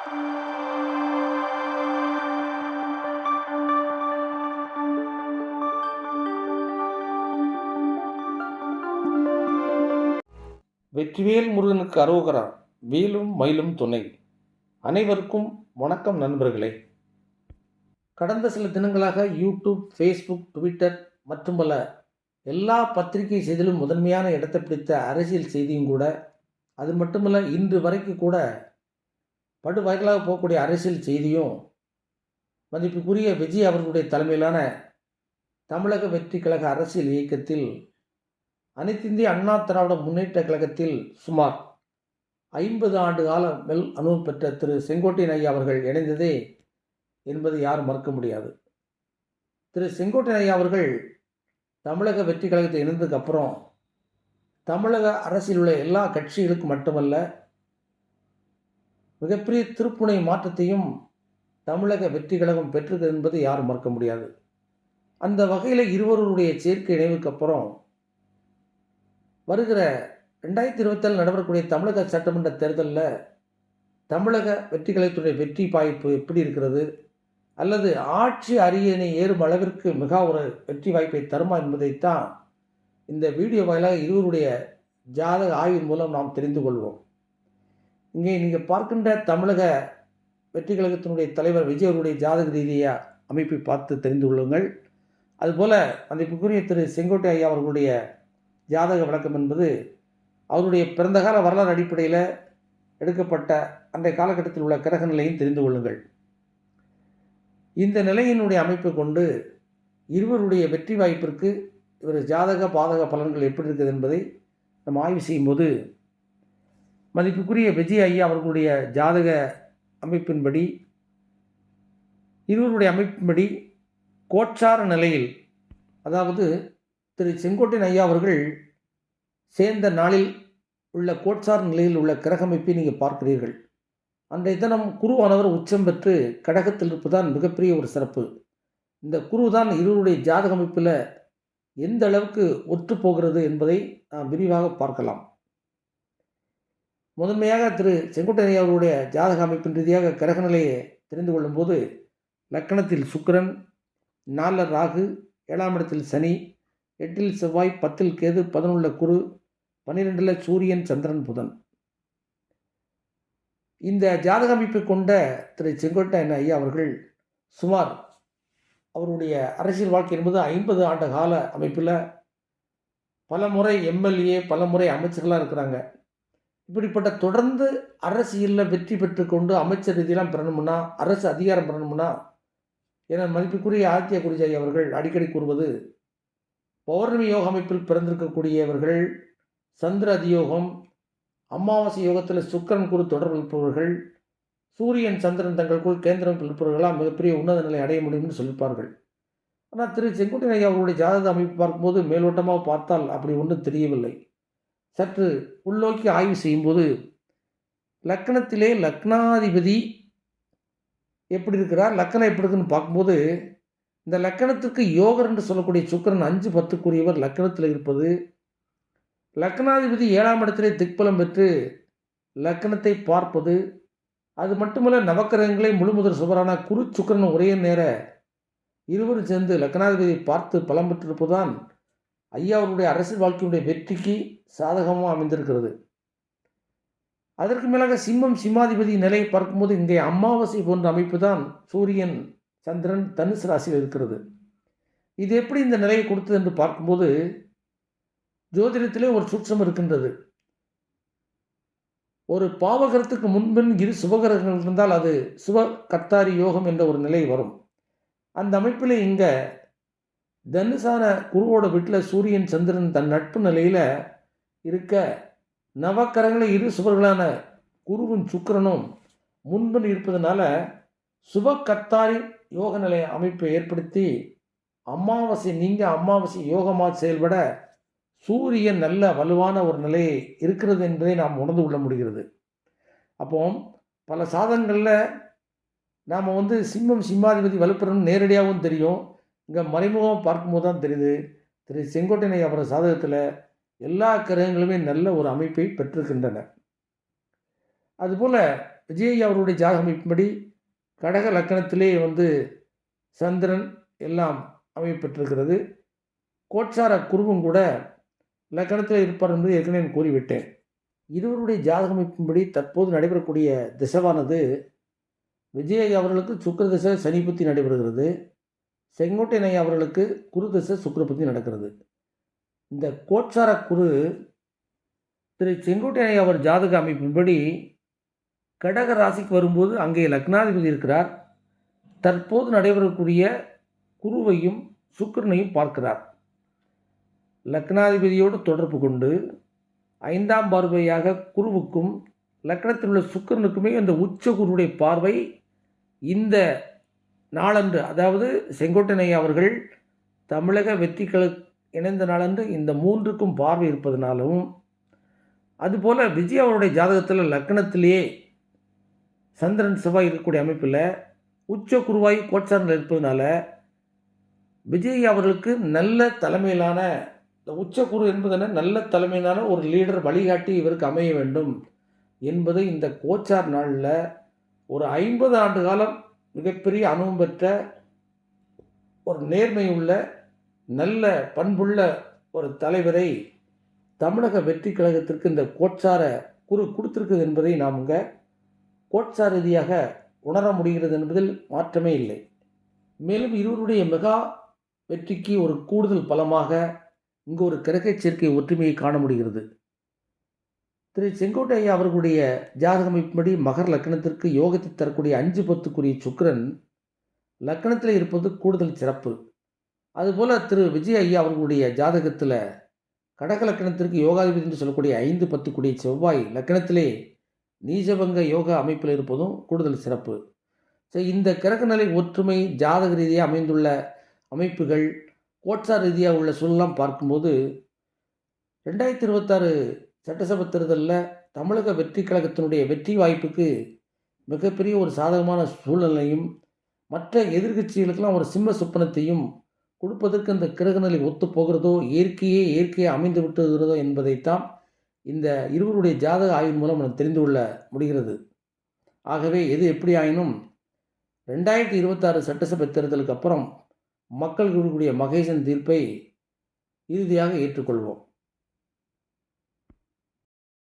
வெற்றிவேல் முருகனுக்கு அரோகரா வேலும் மயிலும் துணை. அனைவருக்கும் வணக்கம் நண்பர்களே. கடந்த சில தினங்களாக யூடியூப் ஃபேஸ்புக் ட்விட்டர் மற்றும் பல எல்லா பத்திரிகை செய்தியிலும் முதன்மையான இடத்தை பிடித்த அரசியல் செய்தியும் கூட அது மட்டுமல்ல இன்று வரைக்கும் கூட படு வைரலாக போகக்கூடிய அரசியல் செய்தியும் மதிப்புக்குரிய விஜய் அவர்களுடைய தலைமையிலான தமிழக வெற்றி கழக அரசியல் இயக்கத்தில் அனைத்திந்திய அண்ணா திராவிட முன்னேற்ற கழகத்தில் சுமார் ஐம்பது ஆண்டு கால மெல் அனுபவம் பெற்ற திரு செங்கோட்டையன் ஐயா அவர்கள் இணைந்ததே என்பது யாரும் மறக்க முடியாது. திரு செங்கோட்டையன் ஐயா அவர்கள் தமிழக வெற்றி கழகத்தை இணைந்ததுக்கு அப்புறம் தமிழக அரசியல் உள்ள எல்லா கட்சிகளுக்கும் மட்டுமல்ல மிகப்பெரிய திருப்புனை மாற்றத்தையும் தமிழக வெற்றி கழகம் பெற்றது என்பது யாரும் மறக்க முடியாது. அந்த வகையில் இருவருடைய சேர்க்கை இணைவுக்கு அப்புறம் வருகிற ரெண்டாயிரத்தி இருபத்தேழு நடைபெறக்கூடிய தமிழக சட்டமன்ற தேர்தலில் தமிழக வெற்றி கழகத்துடைய வெற்றி வாய்ப்பு எப்படி இருக்கிறது? அல்லது ஆட்சி அரியணை ஏறும் அளவிற்கு மிக ஒரு வெற்றி வாய்ப்பை தருமா என்பதைத்தான் இந்த வீடியோ வாயிலாக இருவருடைய ஜாதக ஆய்வின் மூலம் நாம் தெரிந்து கொள்வோம். இங்கே நீங்கள் பார்க்கின்ற தமிழக வெற்றி கழகத்தினுடைய தலைவர் விஜய் அவருடைய ஜாதக ரீதியாக அமைப்பை பார்த்து தெரிந்து கொள்ளுங்கள். அதுபோல் மதிப்புக்குரிய திரு செங்கோட்டை ஐயா அவர்களுடைய ஜாதக விளக்கம் என்பது அவருடைய பிறந்தகால வரலாறு அடிப்படையில் எடுக்கப்பட்ட அன்றைய காலகட்டத்தில் உள்ள கிரக நிலையும் தெரிந்து கொள்ளுங்கள். இந்த நிலையினுடைய அமைப்பை கொண்டு இருவருடைய வெற்றி வாய்ப்பிற்கு இவர் ஜாதக பாதக பலன்கள் எப்படி இருக்குது என்பதை நம்ம ஆய்வு செய்யும்போது மதிப்புக்குரிய விஜய் ஐயா அவர்களுடைய ஜாதக அமைப்பின்படி இருவருடைய அமைப்பின்படி கோட்சார நிலையில் அதாவது திரு செங்கோட்டையன் ஐயா அவர்கள் சேர்ந்த நாளில் உள்ள கோட்சார் நிலையில் உள்ள கிரகமைப்பை நீங்கள் பார்க்கிறீர்கள். அன்றைய தினம் குருவானவர் உச்சம் பெற்று கடகத்தில் இருப்பதுதான் மிகப்பெரிய ஒரு சிறப்பு. இந்த குரு தான் இருவருடைய ஜாதக அமைப்பில் எந்த அளவுக்கு ஒற்று போகிறது என்பதை நாம் விரிவாக பார்க்கலாம். முதன்மையாக திரு செங்கோட்டையன் ஐயா அவருடைய ஜாதக அமைப்பின் ரீதியாக கிரக நிலையை தெரிந்து கொள்ளும்போது லக்கணத்தில் சுக்கரன் நாலில் ராகு ஏழாம் இடத்தில் சனி எட்டில் செவ்வாய் பத்தில் கேது பதினொன்றில் குரு பன்னிரெண்டில் சூரியன் சந்திரன் புதன். இந்த ஜாதக அமைப்பை கொண்ட திரு செங்கோட்டையன் ஐயா அவர்கள் சுமார் அவருடைய அரசியல் வாழ்க்கை என்பது ஐம்பது ஆண்டு கால அமைப்பில் பல முறை எம்எல்ஏ பல முறை அமைச்சர்களாக இருக்கிறாங்க. இப்படிப்பட்ட தொடர்ந்து அரசியலில் வெற்றி பெற்று கொண்டு அமைச்சர் ரீதியெல்லாம் பெறணும்னா அரசு அதிகாரம் பெறணும்னா என மதிப்புக்குரிய ஆத்திய குறிஜாய் அவர்கள் அடிக்கடி கூறுவது பௌர்ணமி யோக அமைப்பில் பிறந்திருக்கக்கூடியவர்கள் சந்திர அதியோகம் அமாவாசை யோகத்தில் சுக்கரன் குரு தொடர்பு இருப்பவர்கள் சூரியன் சந்திரன் தங்களுக்குள் கேந்திரம் இருப்பவர்களாக மிகப்பெரிய உன்னத நிலை அடைய முடியும்னு சொல்லிப்பார்கள். ஆனால் திரு செங்குட்டன் ஐயா அவருடைய ஜாதக அமைப்பு பார்க்கும்போது மேலோட்டமாக பார்த்தால் அப்படி ஒன்றும் தெரியவில்லை. சற்று உள்நோக்கி ஆய்வு செய்யும்போது லக்கணத்திலே லக்னாதிபதி எப்படி இருக்கிறார்? லக்கணம் எப்படி இருக்குன்னு பார்க்கும்போது இந்த லக்கணத்துக்கு யோகர் என்று சொல்லக்கூடிய சுக்கரன் அஞ்சு பத்துக்குரியவர் லக்கணத்தில் இருப்பது. லக்னாதிபதி ஏழாம் இடத்திலே திக்பலம் பெற்று லக்கணத்தை பார்ப்பது. அது மட்டுமல்ல நவக்கிரகங்களை முழுமுதல் சுவரான குரு சுக்கரன் ஒரே நேர இருவரும் சேர்ந்து லக்னாதிபதியை பார்த்து பலம் பெற்றிருப்பதுதான் ஐயா அவருடைய அரசியல் வாழ்க்கையுடைய வெற்றிக்கு சாதகமாக அமைந்திருக்கிறது. அதற்கு மேலாக சிம்மம் சிம்மாதிபதி நிலையை பார்க்கும்போது இங்கே அமாவாசை போன்ற அமைப்பு தான் சூரியன் சந்திரன் தனுசு ராசியில் இருக்கிறது. இது எப்படி இந்த நிலையை கொடுத்தது என்று பார்க்கும்போது ஜோதிடத்திலே ஒரு சூட்சம் இருக்கின்றது. ஒரு பாவகரத்துக்கு முன்பின் இரு சுபகிரகங்கள் இருந்தால் அது சுப கத்தாரி யோகம் என்ற ஒரு நிலை வரும். அந்த அமைப்பில் இங்கே தனுசான குருவோட வீட்டில் சூரியன் சந்திரன் தன் நட்பு நிலையில் இருக்க நவக்கரங்களை இரு சுவர்களான குருவும் சுக்கரனும் முன்பின் இருப்பதனால சுப கத்தாரி யோக நிலைய அமைப்பை ஏற்படுத்தி அமாவாசை நீங்கள் அமாவாசை யோகமாக செயல்பட சூரியன் நல்ல வலுவான ஒரு நிலையை இருக்கிறது என்பதை நாம் உணர்ந்து கொள்ள முடிகிறது. அப்போ பல சாதனங்களில் நாம் வந்து சிம்மம் சிம்மாதிபதி வலுப்பெறணும் நேரடியாகவும் தெரியும். இங்கே மறைமுகம் பார்க்கும்போது தான் தெரியுது. திரு செங்கோட்டையனை அவர் சாதகத்தில் எல்லா கிரகங்களுமே நல்ல ஒரு அமைப்பை பெற்றிருக்கின்றன. அதுபோல் விஜய் அவருடைய ஜாக அமைப்பின்படி கடக லக்கணத்திலே வந்து சந்திரன் எல்லாம் அமைப்பெற்றிருக்கிறது கோட்சார குருவும் கூட லக்கணத்தில் இருப்பார் என்பது ஏற்கனவே நான் கூறிவிட்டேன். இருவருடைய ஜாதக அமைப்பின்படி தற்போது நடைபெறக்கூடிய திசைவானது விஜய் அவர்களுக்கு சுக்கர திசை சனிபுத்தி நடைபெறுகிறது. செங்கோட்டையனை அவர்களுக்கு குரு திசை சுக்கிர புத்தி நடக்கிறது. இந்த கோட்சார குரு திரு செங்கோட்டையனை அவர் ஜாதக அமைப்பின்படி கடக ராசிக்கு வரும்போது அங்கே லக்னாதிபதி இருக்கிறார். தற்போது நடைபெறக்கூடிய குருவையும் சுக்கிரனையும் பார்க்கிறார். லக்னாதிபதியோடு தொடர்பு கொண்டு ஐந்தாம் பார்வையாக குருவுக்கும் லக்னத்தில் உள்ள சுக்கிரனுக்குமே அந்த உச்ச குருவுடைய பார்வை இந்த நாளன்று அதாவது செங்கோட்டனை அவர்கள் தமிழக வெற்றிகளுக்கு இணைந்த நாளன்று இந்த மூன்றுக்கும் பார்வை இருப்பதனாலும் அதுபோல் விஜய் அவருடைய ஜாதகத்தில் லக்னத்திலேயே சந்திரன் செவ்வாய் இருக்கக்கூடிய அமைப்பில் உச்ச குருவாய் கோட்சாரில் இருப்பதனால விஜய் அவர்களுக்கு நல்ல தலைமையிலான இந்த குரு என்பதென நல்ல தலைமையிலான ஒரு லீடர் வழிகாட்டி இவருக்கு அமைய வேண்டும் என்பது இந்த கோச்சார் நாளில் ஒரு ஐம்பது ஆண்டு காலம் மிகப்பெரிய அனுபவம் பெற்ற ஒரு நேர்மை உள்ள நல்ல பண்புள்ள ஒரு தலைவரை தமிழக வெற்றி கழகத்திற்கு இந்த கோட்சார குரு கொடுத்திருக்குது என்பதை நாம் இங்கே கோட்சார் ரீதியாக உணர முடிகிறது என்பதில் மாற்றமே இல்லை. மேலும் இருவருடைய மெகா வெற்றிக்கு ஒரு கூடுதல் பலமாக இங்கு ஒரு கிரகச் சேர்க்கை ஒற்றுமையை காண முடிகிறது. திரு செங்கோட்டை ஐயா அவர்களுடைய ஜாதகமைப்படி மகர் லக்கணத்திற்கு யோகத்தை தரக்கூடிய அஞ்சு பத்துக்குரிய சுக்கரன் லக்கணத்தில் இருப்பது கூடுதல் சிறப்பு. அதுபோல் திரு விஜய் ஐயா அவர்களுடைய ஜாதகத்தில் கடக லக்கணத்திற்கு யோகாதிபதி என்று சொல்லக்கூடிய ஐந்து பத்துக்குடிய செவ்வாய் லக்கணத்திலே நீஜபங்க யோகா அமைப்பில் இருப்பதும் கூடுதல் சிறப்பு. ஸோ இந்த கிரகநிலை ஒற்றுமை ஜாதக ரீதியாக அமைந்துள்ள அமைப்புகள் கோட்சார் ரீதியாக உள்ள சூழலாம் பார்க்கும்போது ரெண்டாயிரத்தி இருபத்தாறு சட்டசபை தேர்தலில் தமிழக வெற்றி கழகத்தினுடைய வெற்றி வாய்ப்புக்கு மிகப்பெரிய ஒரு சாதகமான சூழ்நிலையும் மற்ற எதிர்கட்சிகளுக்கெல்லாம் ஒரு சிம்ம சொப்பனத்தையும் கொடுப்பதற்கு அந்த கிரகநிலை ஒத்து போகிறதோ இயற்கையே இயற்கையே அமைந்து விட்டுகிறதோ என்பதைத்தான் இந்த இருவருடைய ஜாதக ஆய்வின் மூலம் நம்ம தெரிந்து கொள்ள முடிகிறது. ஆகவே எது எப்படி ஆயினும் ரெண்டாயிரத்தி இருபத்தாறு சட்டசபை தேர்தலுக்கு அப்புறம் மக்கள் கூடிய மகேசன் தீர்ப்பை இறுதியாக ஏற்றுக்கொள்வோம்.